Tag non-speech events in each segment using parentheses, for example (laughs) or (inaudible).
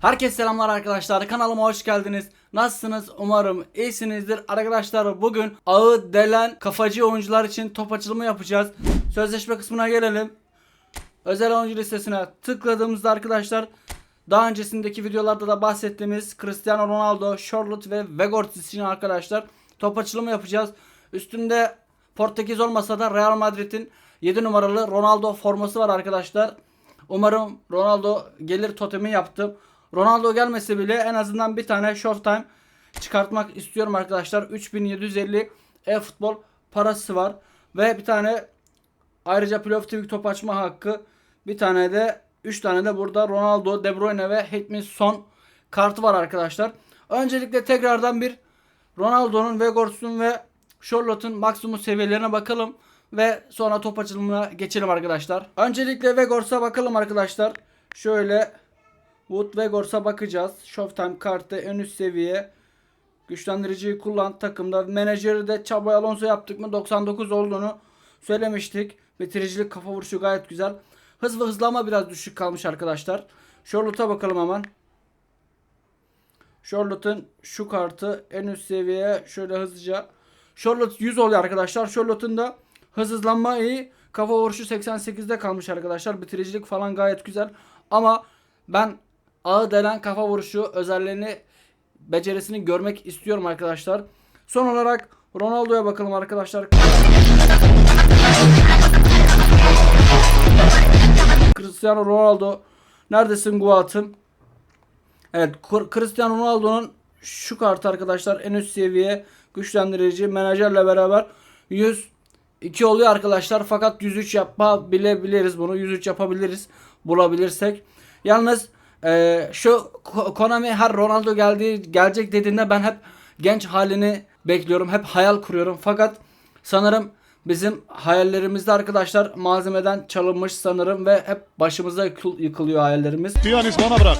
Herkese selamlar arkadaşlar. Kanalıma hoş geldiniz. Nasılsınız? Umarım iyisinizdir. Arkadaşlar bugün ağı delen kafacı oyuncular için top açılımı yapacağız. Sözleşme kısmına gelelim. Özel oyuncu listesine tıkladığımızda arkadaşlar daha öncesindeki videolarda da bahsettiğimiz Cristiano Ronaldo, Charlotte ve Vegort için arkadaşlar top açılımı yapacağız. Üstünde Portekiz olmasa da Real Madrid'in 7 numaralı Ronaldo forması var arkadaşlar. Umarım Ronaldo gelir totemi yaptım. Ronaldo gelmese bile en azından bir tane Showtime çıkartmak istiyorum arkadaşlar. 3750 e-futbol parası var. Ve bir tane ayrıca playoff TV top açma hakkı. Bir tane de 3 tane de burada Ronaldo, De Bruyne ve Heung-min Son kartı var arkadaşlar. Öncelikle tekrardan bir Ronaldo'nun, Vegors'un ve Charlotte'un maksimum seviyelerine bakalım ve sonra top açılımına geçelim arkadaşlar. Öncelikle Vegors'a bakalım arkadaşlar. Şöyle Wood Vegors'a bakacağız. Showtime kartı en üst seviye. Güçlendiriciyi kullan takımda. Menajeri de Xabi Alonso yaptık mı 99 olduğunu söylemiştik. Bitiricilik kafa vuruşu gayet güzel. Hız ve hızlama biraz düşük kalmış arkadaşlar. Charlotte'a bakalım hemen. Charlotte'ın şu kartı en üst seviye şöyle hızlıca. Charlotte 100 oluyor arkadaşlar. Charlotte'ın da hız hızlanma iyi. Kafa vuruşu 88'de kalmış arkadaşlar. Bitiricilik falan gayet güzel. Ama ben ağı delen kafa vuruşu özelliğini becerisini görmek istiyorum arkadaşlar. Son olarak Ronaldo'ya bakalım arkadaşlar. Cristiano Ronaldo neredesin Guat'ım? Evet Cristiano Ronaldo'nun şu kartı arkadaşlar en üst seviye güçlendirici menajerle beraber 102 oluyor arkadaşlar fakat 103 yapabilebiliriz bunu 103 yapabiliriz bulabilirsek. Yalnız e, şu Ko- Konami her Ronaldo geldiği gelecek dediğinde ben hep genç halini bekliyorum hep hayal kuruyorum fakat sanırım bizim hayallerimizde arkadaşlar malzemeden çalınmış sanırım ve hep başımıza yıkıl- yıkılıyor hayallerimiz. Piyanist bana bırak.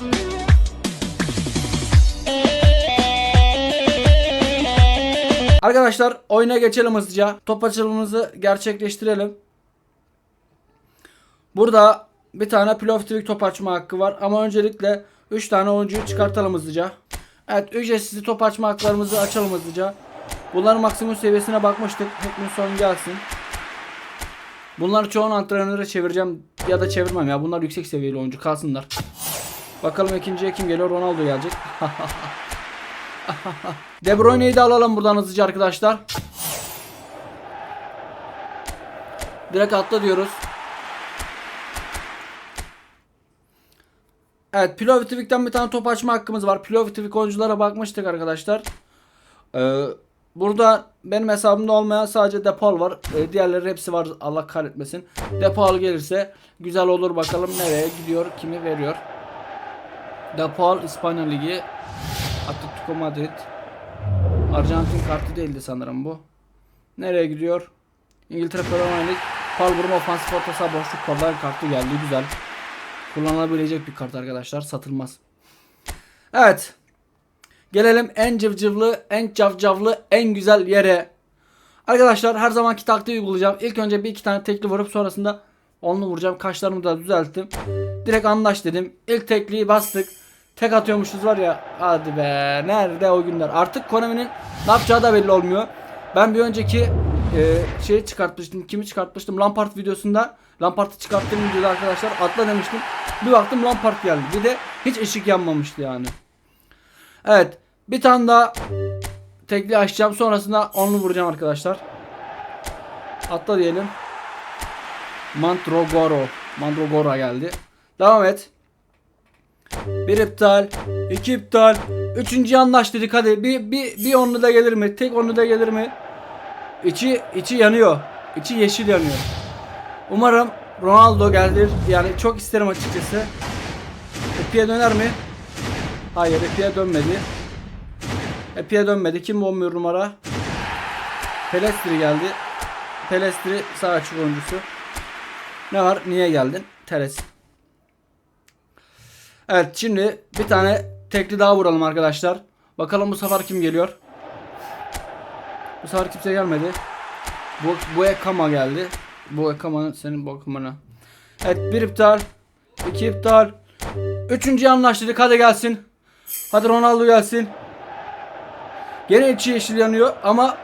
Arkadaşlar oyuna geçelim hızlıca. Top açılımımızı gerçekleştirelim. Burada bir tane playoff tweak top açma hakkı var. Ama öncelikle 3 tane oyuncuyu çıkartalım hızlıca. Evet ücretsiz top açma haklarımızı açalım hızlıca. Bunların maksimum seviyesine bakmıştık. Hükmün son gelsin. Bunları çoğun antrenöre çevireceğim ya da çevirmem ya. Bunlar yüksek seviyeli oyuncu kalsınlar. Bakalım ikinciye kim geliyor? Ronaldo gelecek. (laughs) De Bruyne'yi de alalım buradan hızlıca arkadaşlar. Direkt atla diyoruz. Evet Pilovitivic'ten bir tane top açma hakkımız var. Pilovitivik oyunculara bakmıştık arkadaşlar. Ee, burada benim hesabımda olmayan sadece Depol var. Ee, diğerleri hepsi var Allah kahretmesin. Depol gelirse güzel olur bakalım nereye gidiyor kimi veriyor. Depol İspanya Ligi. Atletico Madrid. Arjantin kartı değildi sanırım bu. Nereye gidiyor? İngiltere Premier Lig. Palburun ofansif orta boşluk kollar kartı geldi. Güzel. Kullanılabilecek bir kart arkadaşlar. Satılmaz. Evet. Gelelim en cıvcıvlı, en cavcavlı, en güzel yere. Arkadaşlar her zamanki taktiği uygulayacağım. İlk önce bir iki tane tekli vurup sonrasında onlu vuracağım. Kaşlarımı da düzelttim. Direkt anlaş dedim. İlk tekliği bastık. Tek atıyormuşuz var ya. Hadi be. Nerede o günler? Artık Konami'nin ne yapacağı da belli olmuyor. Ben bir önceki e, şeyi çıkartmıştım. Kimi çıkartmıştım? Lampard videosunda. Lampard'ı çıkarttığım videoda arkadaşlar atla demiştim. Bir baktım Lampard geldi. Bir de hiç ışık yanmamıştı yani. Evet. Bir tane daha tekli açacağım. Sonrasında onlu vuracağım arkadaşlar. Atla diyelim. Mantrogoro. Mantrogora geldi. Devam et. Bir iptal, iki iptal, üçüncü anlaş dedik hadi bir bir bir onlu da gelir mi? Tek onlu da gelir mi? İçi içi yanıyor. İçi yeşil yanıyor. Umarım Ronaldo gelir. Yani çok isterim açıkçası. Epi'ye döner mi? Hayır Epi'ye dönmedi. Epi'ye dönmedi. Kim bu 11 numara? Pelestri geldi. Pelestri sağ açık oyuncusu. Ne var? Niye geldin? Teres. Evet şimdi bir tane tekli daha vuralım arkadaşlar. Bakalım bu sefer kim geliyor. Bu sefer kimse gelmedi. Bu, bu Ekama geldi. Bu Ekama'nın senin bu Ekama'na. Evet bir iptal. iki iptal. Üçüncüyü anlaştırdık. Hadi gelsin. Hadi Ronaldo gelsin. Gene içi yeşil yanıyor ama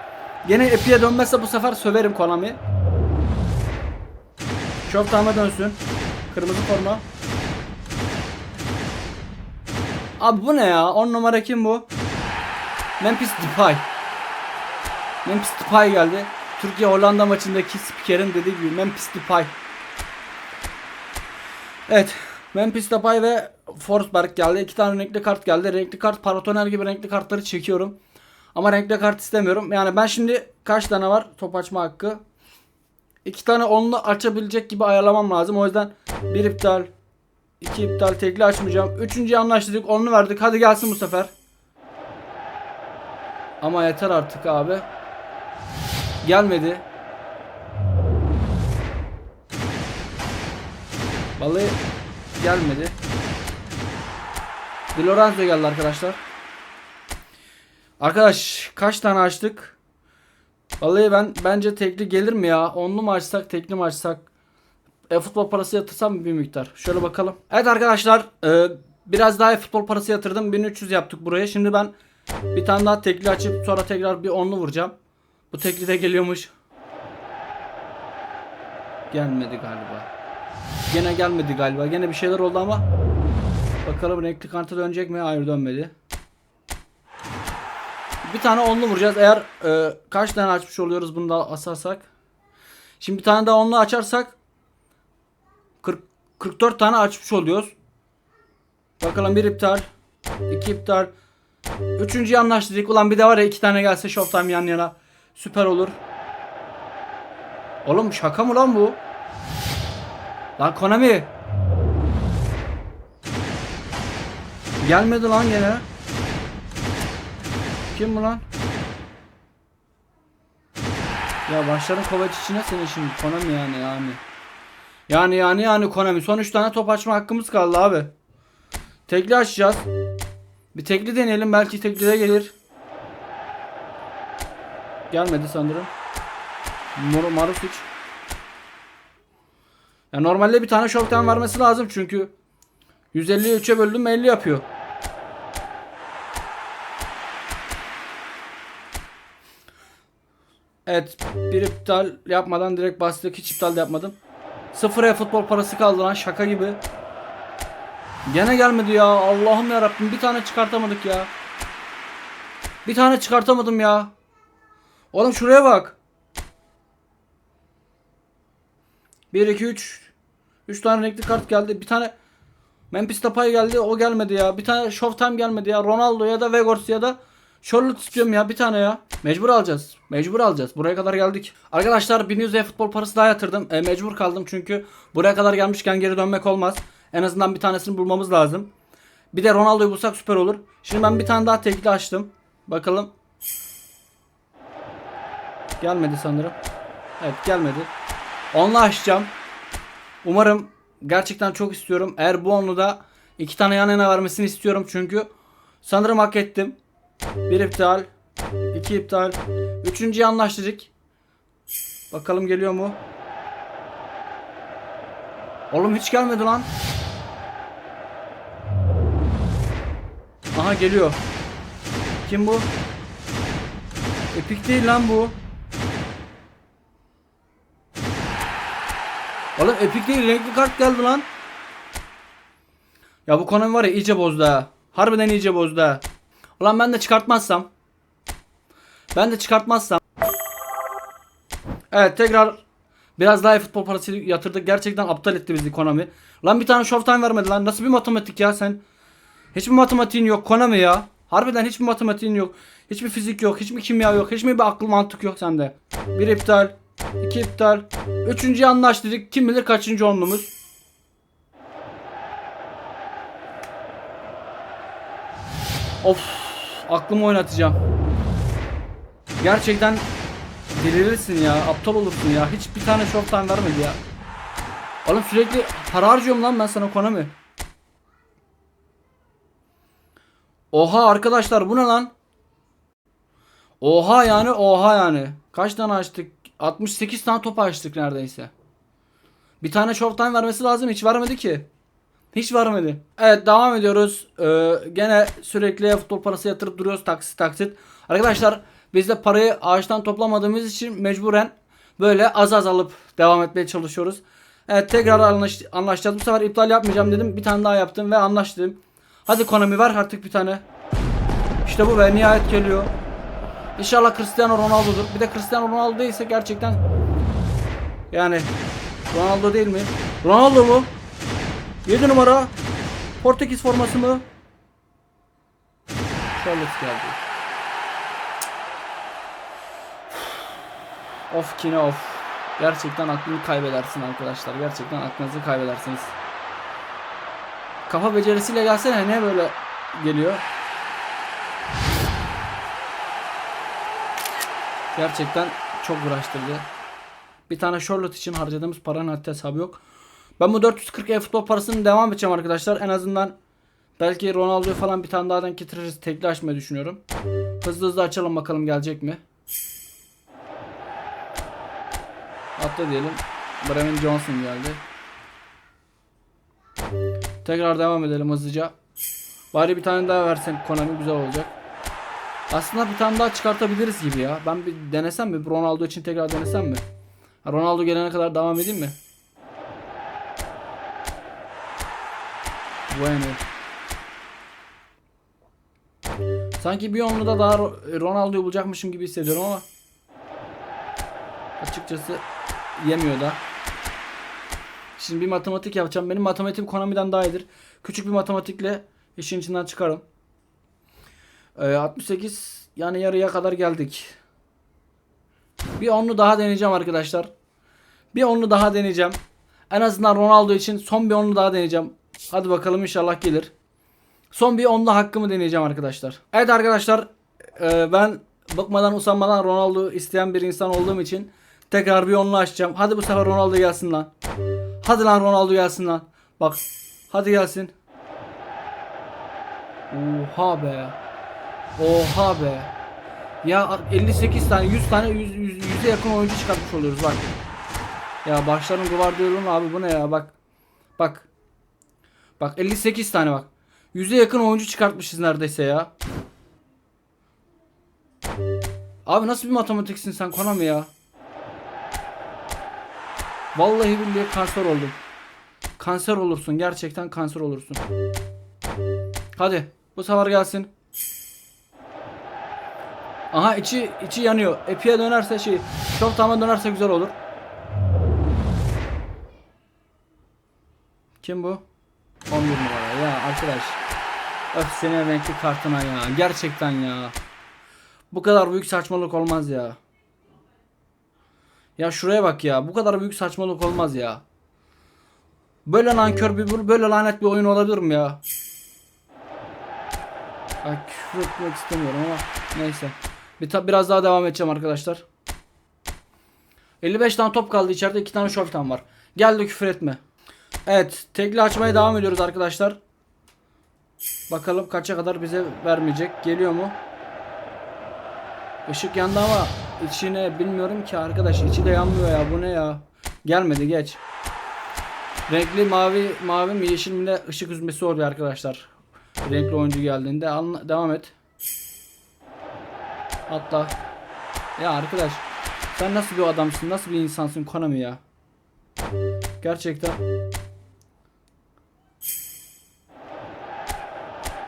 gene Epi'ye dönmezse bu sefer söverim Konami. Showtime'a dönsün. Kırmızı forma. Abi bu ne ya? 10 numara kim bu? Memphis Depay. Memphis Depay geldi. Türkiye Hollanda maçındaki spikerin dediği gibi Memphis Depay. Evet. Memphis Depay ve Forsberg geldi. İki tane renkli kart geldi. Renkli kart paratoner gibi renkli kartları çekiyorum. Ama renkli kart istemiyorum. Yani ben şimdi kaç tane var top açma hakkı? İki tane onlu açabilecek gibi ayarlamam lazım. O yüzden bir iptal, iki iptal, tekli açmayacağım. Üçüncüyü anlaştık, onlu verdik. Hadi gelsin bu sefer. Ama yeter artık abi. Gelmedi. Vallahi gelmedi. Di Lorenzo geldi arkadaşlar. Arkadaş kaç tane açtık? Vallahi ben bence tekli gelir mi ya? Onlu mu açsak, tekli mi açsak? E, futbol parası yatırsam mı bir miktar? Şöyle bakalım. Evet arkadaşlar, e, biraz daha futbol parası yatırdım. 1300 yaptık buraya. Şimdi ben bir tane daha tekli açıp sonra tekrar bir onlu vuracağım. Bu tekli de geliyormuş. Gelmedi galiba. Gene gelmedi galiba. Gene bir şeyler oldu ama bakalım renkli karta dönecek mi? Hayır dönmedi. Bir tane onlu vuracağız. Eğer e, kaç tane açmış oluyoruz bunu da asarsak. Şimdi bir tane daha onlu açarsak 40, 44 tane açmış oluyoruz. Bakalım bir iptal. iki iptal. Üçüncüyü anlaştırdık. Ulan bir de var ya iki tane gelse Showtime yan yana. Süper olur. Oğlum şaka mı lan bu? Lan Konami. Gelmedi lan gene. Kim bu lan? Ya başların kovaç içine senin şimdi Konami yani yani. Yani yani yani Konami. Son 3 tane top açma hakkımız kaldı abi. Tekli açacağız. Bir tekli deneyelim belki tekli de gelir. Gelmedi sanırım. Mor Marusic. Ya normalde bir tane showtime vermesi lazım çünkü 150'yi 3'e böldüm 50 yapıyor. Evet bir iptal yapmadan direkt bastık hiç iptal de yapmadım. Sıfıra futbol parası kaldı lan şaka gibi. Gene gelmedi ya Allah'ım ya Rabbim bir tane çıkartamadık ya. Bir tane çıkartamadım ya. Oğlum şuraya bak. 1 2 3 3 tane renkli kart geldi. Bir tane Memphis Depay geldi. O gelmedi ya. Bir tane Showtime gelmedi ya. Ronaldo ya da Vegors ya da Charlotte istiyorum ya bir tane ya. Mecbur alacağız. Mecbur alacağız. Buraya kadar geldik. Arkadaşlar 1100 futbol parası daha yatırdım. E, mecbur kaldım çünkü buraya kadar gelmişken geri dönmek olmaz. En azından bir tanesini bulmamız lazım. Bir de Ronaldo'yu bulsak süper olur. Şimdi ben bir tane daha tekli açtım. Bakalım. Gelmedi sanırım. Evet gelmedi. Onunla açacağım. Umarım gerçekten çok istiyorum. Eğer bu onu da iki tane yan yana vermesini istiyorum çünkü sanırım hak ettim. Bir iptal. iki iptal. Üçüncüyü anlaştık. Bakalım geliyor mu? Oğlum hiç gelmedi lan. Aha geliyor. Kim bu? Epic değil lan bu. Oğlum değil renkli kart geldi lan. Ya bu Konami var ya iyice bozdu ha. Harbiden iyice bozdu ha. Ulan ben de çıkartmazsam. Ben de çıkartmazsam. Evet tekrar biraz daha futbol parası yatırdık. Gerçekten aptal etti bizi Konami. Lan bir tane Showtime vermedi lan. Nasıl bir matematik ya sen? Hiçbir matematiğin yok Konami ya. Harbiden hiçbir matematiğin yok. Hiçbir fizik yok. Hiçbir kimya yok. Hiçbir bir akıl mantık yok sende. Bir iptal. İki iptal. Üçüncüyü anlaştık. Kim bilir kaçıncı onlumuz. Of. Aklımı oynatacağım. Gerçekten delirirsin ya. Aptal olursun ya. Hiç bir tane showtime vermedi ya. Oğlum sürekli para harcıyorum lan ben sana Konami. Oha arkadaşlar bu ne lan? Oha yani oha yani. Kaç tane açtık? 68 tane top açtık neredeyse. Bir tane showtime vermesi lazım hiç vermedi ki. Hiç vermedi. Evet devam ediyoruz. Ee, gene sürekli futbol parası yatırıp duruyoruz taksit taksit. Arkadaşlar biz de parayı ağaçtan toplamadığımız için mecburen böyle az az alıp devam etmeye çalışıyoruz. Evet tekrar anlaş anlaşacağız. Bu sefer iptal yapmayacağım dedim. Bir tane daha yaptım ve anlaştım. Hadi Konami ver artık bir tane. İşte bu ve nihayet geliyor. İnşallah Cristiano Ronaldo'dur. Bir de Cristiano Ronaldo değilse gerçekten yani Ronaldo değil mi? Ronaldo mu? 7 numara. Portekiz forması mı? Charlotte geldi. Of kine of. Gerçekten aklını kaybedersin arkadaşlar. Gerçekten aklınızı kaybedersiniz. Kafa becerisiyle gelsene ne böyle geliyor? Gerçekten çok uğraştırdı. Bir tane Charlotte için harcadığımız paranın haddi hesabı yok. Ben bu 440 e-futbol parasını devam edeceğim arkadaşlar. En azından belki Ronaldo'yu falan bir tane daha denk getiririz. Tekli açmayı düşünüyorum. Hızlı hızlı açalım bakalım gelecek mi? Atla diyelim. Bremen Johnson geldi. Tekrar devam edelim hızlıca. Bari bir tane daha versen Konami güzel olacak. Aslında bir tane daha çıkartabiliriz gibi ya. Ben bir denesem mi? Ronaldo için tekrar denesem mi? Ronaldo gelene kadar devam edeyim mi? Bueno. Sanki bir onluda daha Ro- Ronaldo'yu bulacakmışım gibi hissediyorum ama açıkçası yemiyor da. Şimdi bir matematik yapacağım. Benim matematiğim Konami'den daha iyidir. Küçük bir matematikle işin içinden çıkarım. Ee, 68 yani yarıya kadar geldik. Bir onlu daha deneyeceğim arkadaşlar. Bir onlu daha deneyeceğim. En azından Ronaldo için son bir onlu daha deneyeceğim. Hadi bakalım inşallah gelir. Son bir onlu hakkımı deneyeceğim arkadaşlar. Evet arkadaşlar e, ben bıkmadan usanmadan Ronaldo isteyen bir insan olduğum için tekrar bir onlu açacağım. Hadi bu sefer Ronaldo gelsin lan. Hadi lan Ronaldo gelsin lan. Bak hadi gelsin. Oha be. Oha be. Ya 58 tane 100 tane 100, 100, 100'e yakın oyuncu çıkartmış oluyoruz bak. Ya başlarım Guardiola'nın abi bu ne ya bak. Bak. Bak 58 tane bak. 100'e yakın oyuncu çıkartmışız neredeyse ya. Abi nasıl bir matematiksin sen Konami ya? Vallahi billahi kanser oldum. Kanser olursun gerçekten kanser olursun. Hadi bu sefer gelsin. Aha içi içi yanıyor. Epi'ye dönerse şey, çok tamamen dönerse güzel olur. Kim bu? 11 numara ya arkadaş. Öf senin renkli kartına ya. Gerçekten ya. Bu kadar büyük saçmalık olmaz ya. Ya şuraya bak ya. Bu kadar büyük saçmalık olmaz ya. Böyle nankör bir böyle lanet bir oyun olabilir mi ya? Ay küfür etmek istemiyorum ama neyse. Bir biraz daha devam edeceğim arkadaşlar. 55 tane top kaldı içeride 2 tane şoftan var. Gel de küfür etme. Evet tekli açmaya devam ediyoruz arkadaşlar. Bakalım kaça kadar bize vermeyecek. Geliyor mu? Işık yandı ama içine bilmiyorum ki arkadaş. içi de yanmıyor ya. Bu ne ya? Gelmedi geç. Renkli mavi mavi mi yeşil mi de ışık üzmesi oluyor arkadaşlar. Renkli oyuncu geldiğinde Anla- devam et. Atla. Ya arkadaş sen nasıl bir adamsın? Nasıl bir insansın Konami ya? Gerçekten.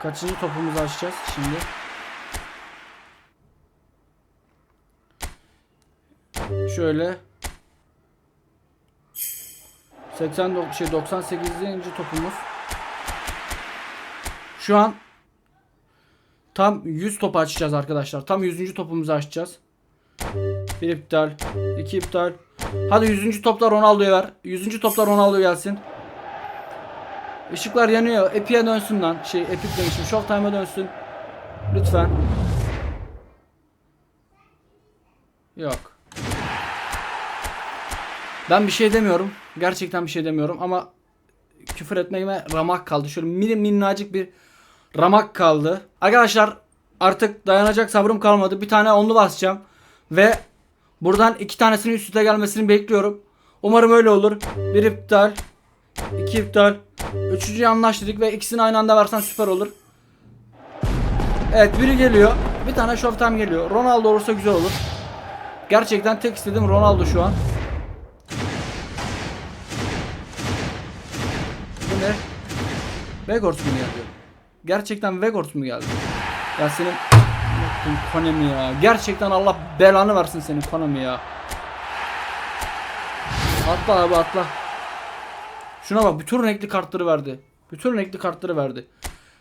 Kaçıncı topumuzu açacağız şimdi? Şöyle 80 şey 98. topumuz. Şu an tam 100 top açacağız arkadaşlar. Tam 100. topumuzu açacağız. Bir iptal, iki iptal. Hadi 100. topta Ronaldo'ya ver. 100. topta Ronaldo gelsin. Işıklar yanıyor. Epi'ye dönsün lan. Şey Epic demişim. Showtime'a dönsün. Lütfen. Yok. Ben bir şey demiyorum. Gerçekten bir şey demiyorum ama küfür etmeme ramak kaldı. Şöyle minnacık bir ramak kaldı. Arkadaşlar artık dayanacak sabrım kalmadı. Bir tane onlu basacağım. Ve buradan iki tanesinin üst üste gelmesini bekliyorum. Umarım öyle olur. Bir iptal. iki iptal. Üçüncüyü anlaştık ve ikisini aynı anda versen süper olur. Evet biri geliyor. Bir tane Showtime geliyor. Ronaldo olursa güzel olur. Gerçekten tek istediğim Ronaldo şu an. Bu ne? Vegors mu geldi? Gerçekten Vegors mu geldi? Ya senin Konami ya. Gerçekten Allah belanı versin senin Konami ya. Atla abi atla. Şuna bak bütün renkli kartları verdi. Bütün renkli kartları verdi.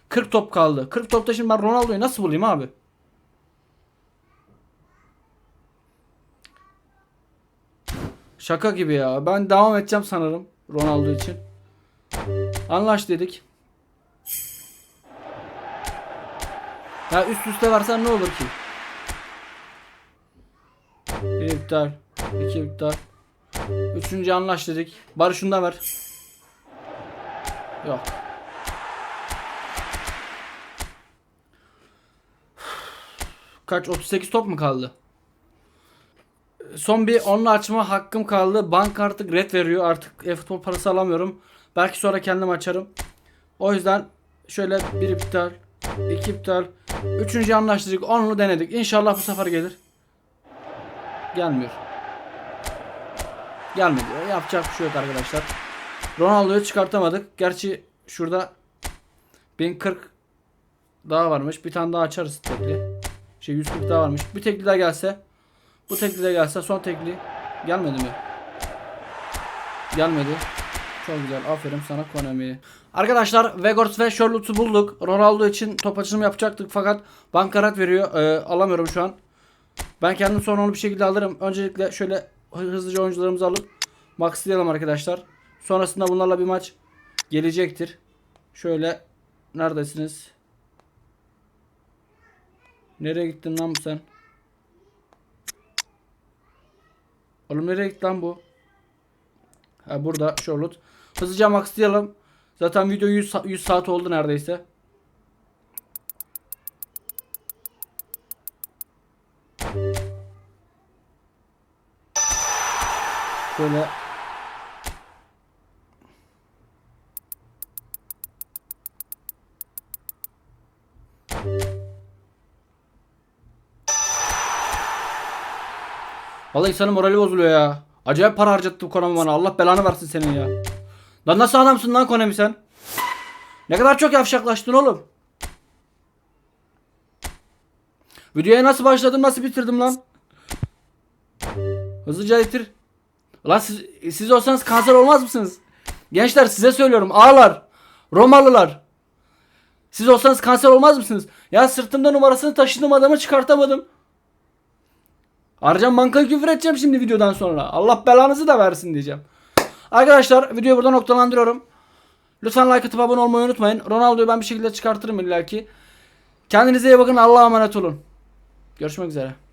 40 top kaldı. 40 topta şimdi ben Ronaldo'yu nasıl bulayım abi? Şaka gibi ya. Ben devam edeceğim sanırım Ronaldo için. Anlaş dedik. Ya üst üste versen ne olur ki? Bir iptal. iki iptal. Üçüncü anlaş dedik. Bari şunu da ver. Yok. Kaç? 38 top mu kaldı? Son bir onlu açma hakkım kaldı. Bank artık red veriyor. Artık e-futbol parası alamıyorum. Belki sonra kendim açarım. O yüzden şöyle bir iptal, iki iptal, üçüncü anlaştık, onlu denedik. İnşallah bu sefer gelir. Gelmiyor. Gelmedi. Yapacak bir şey yok arkadaşlar. Ronaldo'yu çıkartamadık. Gerçi şurada 1040 daha varmış. Bir tane daha açarız tekli. Şey 140 daha varmış. Bir tekli daha gelse. Bu tekli de gelse son tekli. Gelmedi mi? Gelmedi. Çok güzel. Aferin sana Konami. Arkadaşlar Vegors ve Charlotte'u bulduk. Ronaldo için top açılımı yapacaktık fakat bankarat veriyor. Ee, alamıyorum şu an. Ben kendim sonra onu bir şekilde alırım. Öncelikle şöyle hızlıca oyuncularımızı alıp maxlayalım arkadaşlar. Sonrasında bunlarla bir maç gelecektir. Şöyle neredesiniz? Nereye gittin lan bu sen? Oğlum nereye gitti lan bu? Ha burada Charlotte. Hızlıca maxlayalım. Zaten video 100, sa- 100 saat oldu neredeyse. Şöyle Vallahi insanın morali bozuluyor ya. Acayip para harcattı bu Konami bana. Allah belanı versin senin ya. Lan nasıl adamsın lan Konami sen? Ne kadar çok yavşaklaştın oğlum. Videoya nasıl başladım nasıl bitirdim lan? Hızlıca bitir. Lan siz, siz olsanız kanser olmaz mısınız? Gençler size söylüyorum ağlar. Romalılar. Siz olsanız kanser olmaz mısınız? Ya sırtımda numarasını taşıdığım adamı çıkartamadım. Arayacağım bankayı küfür edeceğim şimdi videodan sonra. Allah belanızı da versin diyeceğim. Arkadaşlar videoyu burada noktalandırıyorum. Lütfen like atıp abone olmayı unutmayın. Ronaldo'yu ben bir şekilde çıkartırım illaki. Kendinize iyi bakın. Allah'a emanet olun. Görüşmek üzere.